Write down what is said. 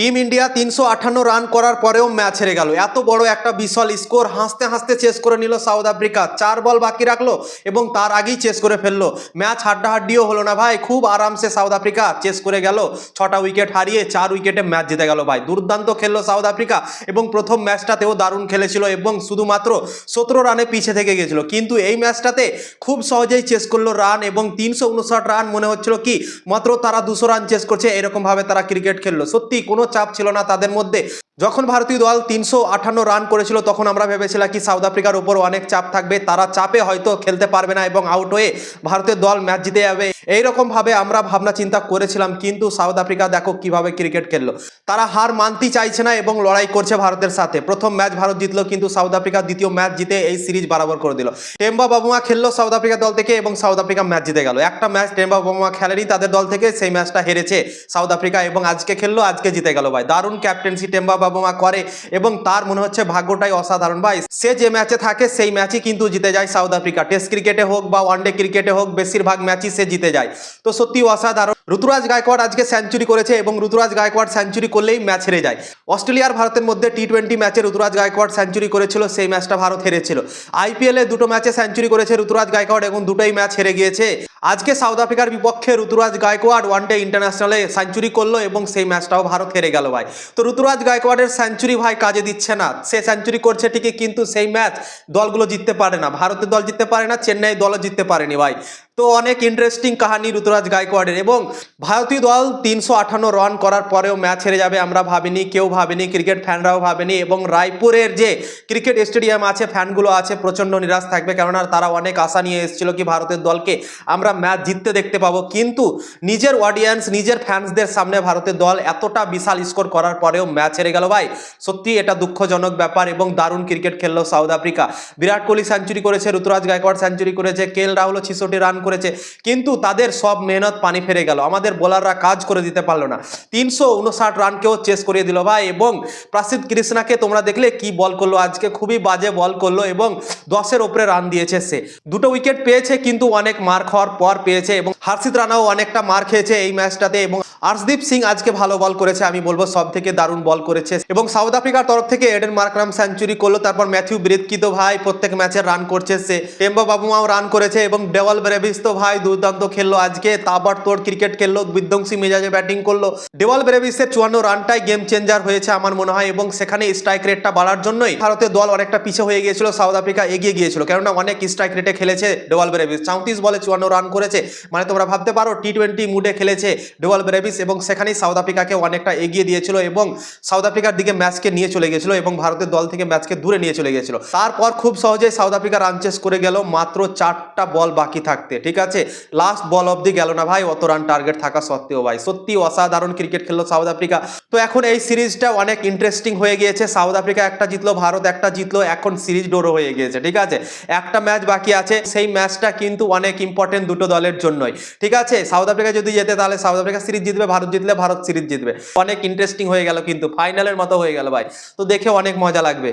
Team India তিনশো আটান্ন run করার পরেও ম্যাচ হেরে গেল। এত বড় একটা বিশাল স্কোর হাসতে হাসতে চেস করে নিল সাউথ আফ্রিকা। চার বল বাকি রাখল এবং তার আগেই চেস করে ফেলল। ম্যাচ হাড্ডাহাড্ডিও হলো না ভাই, খুব আরামসে সাউথ আফ্রিকা চেস করে গেল। ছটা উইকেট হারিয়ে চার উইকেটে ম্যাচ জিতে গেল ভাই। দুর্দান্ত খেললো সাউথ আফ্রিকা এবং প্রথম ম্যাচটাতেও দারুণ খেলেছিল এবং শুধুমাত্র সতেরো রানে পিছে থেকে গেছিল। কিন্তু এই ম্যাচটাতে খুব সহজেই চেস করল রান এবং তিনশো উনষাট রান মনে হচ্ছিল কি, মাত্র তারা দুশো রান চেস করছে, এরকমভাবে তারা ক্রিকেট খেললো। সত্যি কোনো চাপ ছিল না তাদের মধ্যে। যখন ভারতীয় দল তিনশো আটান্ন রান করেছিল, তখন আমরা ভেবেছিলাম কি সাউথ আফ্রিকার উপর অনেক চাপ থাকবে। তারা চাপে হয়তো খেলতে পারবে না এবং আউট হয়ে ভারতের দল ম্যাচ জিতে যাবে। এইরকমভাবে আমরা ভাবনা চিন্তা করেছিলাম, কিন্তু সাউথ আফ্রিকা দেখো কীভাবে ক্রিকেট খেললো। তারা হার মানতেই চাইছে না এবং লড়াই করছে ভারতের সাথে। প্রথম ম্যাচ ভারত জিতলো, কিন্তু সাউথ আফ্রিকা দ্বিতীয় ম্যাচ জিতে এই সিরিজ বরাবর করে দিল। টেম্বা বাবুমা খেললো সাউথ আফ্রিকা দল থেকে এবং সাউথ আফ্রিকা ম্যাচ জিতে গেল। একটা ম্যাচ টেম্বা বাবুমা খেলেনি, তাদের দল থেকে সেই ম্যাচটা হেরেছে সাউথ আফ্রিকা এবং আজকে খেললো, আজকে জিতে গেল ভাই। দারুণ ক্যাপ্টেন্সি টেম্বা বাবুমা করে এবং তার মনে হচ্ছে ভাগ্যটাই অসাধারণ। ভাই, সে যে ম্যাচে থাকে, সেই ম্যাচই কিন্তু জিতে যায় সাউথ আফ্রিকা। টেস্ট ক্রিকেটে হোক বা ওয়ানডে ক্রিকেটে হোক, বেশিরভাগ ম্যাচই সে জিতে যায়। তো সত্যি অসাধারণ। ঋতুরাজ গায়কোয়াড় আজকে সেঞ্চুরি করেছে এবং ঋতুরাজ গায়কোয়াড় সেঞ্চুরি করলেই ম্যাচ হেরে যায়। অস্ট্রেলিয়ার ভারতের মধ্যে টি টোয়েন্টি ম্যাচে ঋতুরাজ গায়কোয়াড় সেঞ্চুরি করেছিল, সেই ম্যাচটা ভারত হেরেছিল। আইপিএলে দুটো ম্যাচে সেঞ্চুরি করেছে ঋতুরাজ গায়কোয়াড় এবং দুটোই ম্যাচ হেরে গিয়েছে। আজকে সাউথ আফ্রিকার বিপক্ষে ঋতুরাজ গায়কোয়াড় ওয়ানডে ইন্টারন্যাশনালে সেঞ্চুরি করল এবং সেই ম্যাচটাও ভারত হেরে গেল ভাই। তো ঋতুরাজ গায়কোয়াড়ের সেঞ্চুরি ভাই কাজে দিচ্ছে না। সে সেঞ্চুরি করছে ঠিকই, কিন্তু সেই ম্যাচ দলগুলো জিততে পারে না। ভারতের দল জিততে পারে না চেন্নাই দলও জিততে পারেনি ভাই। তো অনেক ইন্টারেস্টিং কাহানি ঋতুরাজ গায়কোয়াড়ের এবং ভারতীয় দল তিনশো আটান্ন রান করার পরেও ম্যাচ হেরে যাবে, আমরা ভাবিনি, কেউ ভাবিনি ক্রিকেট ফ্যানরাও ভাবেনি এবং রায়পুরের যে ক্রিকেট স্টেডিয়াম আছে ফ্যানগুলো আছে, প্রচণ্ড নিরাশ থাকবে কেননা তারা অনেক আশা নিয়ে এসেছিল কি ভারতের দলকে আমরা ম্যাচ জিততে দেখতে পাবো। কিন্তু নিজের অডিয়েন্স নিজের ফ্যান্সদের সামনে ভারতের দল এতটা বিশাল স্কোর করার পরেও ম্যাচ হেরে গেল ভাই। সত্যি এটা দুঃখজনক ব্যাপার এবং দারুণ ক্রিকেট খেললো South Africa. Virat Kohli century করেছে, ঋতুরাজ গায়কোয়াড় সেঞ্চুরি করেছে কেএল রাহুলও ছিষট্টি রান করেছে, কিন্তু তাদের সব মেহনত পানি ফেরে গেল। আমাদের বোলাররা কাজ করে দিতে পারল না। তিনশো উনষাট রানকেও চেস করিয়ে দিল ভাই এবং প্রাসিদ কৃষ্ণাকে তোমরা দেখলে কি বল করল। আজকে খুবই বাজে বল করল এবং দশের ওপরে রান দিয়েছে সে। দুটো উইকেট পেয়েছে, কিন্তু অনেক মার খাওয়ার পর পেয়েছে এবং হার্ষিত রানাও অনেকটা মার খেয়েছে এই ম্যাচটাতে এবং আর্শদীপ সিং আজকে ভালো বল করেছে, আমি বলব সব থেকে দারুণ বল করেছে। এবং সাউথ আফ্রিকার তরফ থেকে এডেন মার্করাম সেঞ্চুরি করল, তারপর ম্যাথিউ ব্রেদকি ভাই প্রত্যেক ম্যাচে রান করছে সে। টেম্বা বাবুমাও রান করেছে এবং ডেওয়াল ব্রেভিস তো ভাই দুর্দান্ত খেললো আজকে। তাবার তোর ক্রিকেট খেললো, বিধ্বংসী মেজাজে ব্যাটিং করল। ডেওয়াল ব্রেভিসের চুয়ান্ন রানটাই গেম চেঞ্জার হয়েছে আমার মনে হয় এবং সেখানে স্ট্রাইক রেটটা বাড়ার জন্যই ভারতের দল অনেকটা পিছিয়ে হয়ে গিয়েছিল সাউথ আফ্রিকা এগিয়ে গিয়েছিল। কেননা অনেক স্ট্রাইক রেটে খেলেছে ডেওয়াল ব্রেভিস চৌত্রিশ বলে চুয়ান্ন রান করেছে। মানে তোমরা ভাবতে পারো টি টোয়েন্টি মুডে খেলেছে ডেওয়াল ব্রেভিস এবং সেখানেই সাউথ আফ্রিকাকে অনেকটা এগিয়ে দিয়েছিল এবং সাউথ আফ্রিকার দিকে ম্যাচকে নিয়ে চলে গেছিল এবং ভারতের দল থেকে ম্যাচকে দূরে নিয়ে চলে গেছিল তারপর খুব সহজেই সাউথ আফ্রিকা রান চেস করে গেল, মাত্র চারটা বল বাকি থাকতে। ঠিক আছে? লাস্ট বল অবধি গেল না ভাই, অত রান টার্গেট থাকা সত্ত্বেও ভাই। সত্যি অসাধারণ ক্রিকেট খেললো সাউথ আফ্রিকা তো এখন এই সিরিজটা অনেক ইন্টারেস্টিং হয়ে গিয়েছে। সাউথ আফ্রিকা একটা জিতলো, ভারত একটা জিতলো, এখন সিরিজ ডোরো হয়ে গিয়েছে, ঠিক আছে? একটা ম্যাচ বাকি আছে, সেই ম্যাচটা কিন্তু অনেক ইম্পর্টেন্ট দুটো দলের জন্যই, ঠিক আছে? সাউথ আফ্রিকা যদি যেতে তাহলে সাউথ আফ্রিকা সিরিজ জিতবে, ভারত জিতলে ভারত সিরিজ জিতবে। অনেক ইন্টারেস্টিং হয়ে গেল কিন্তু ফাইনালের মতো হয়ে গেল ভাই। তো দেখে অনেক মজা লাগবে।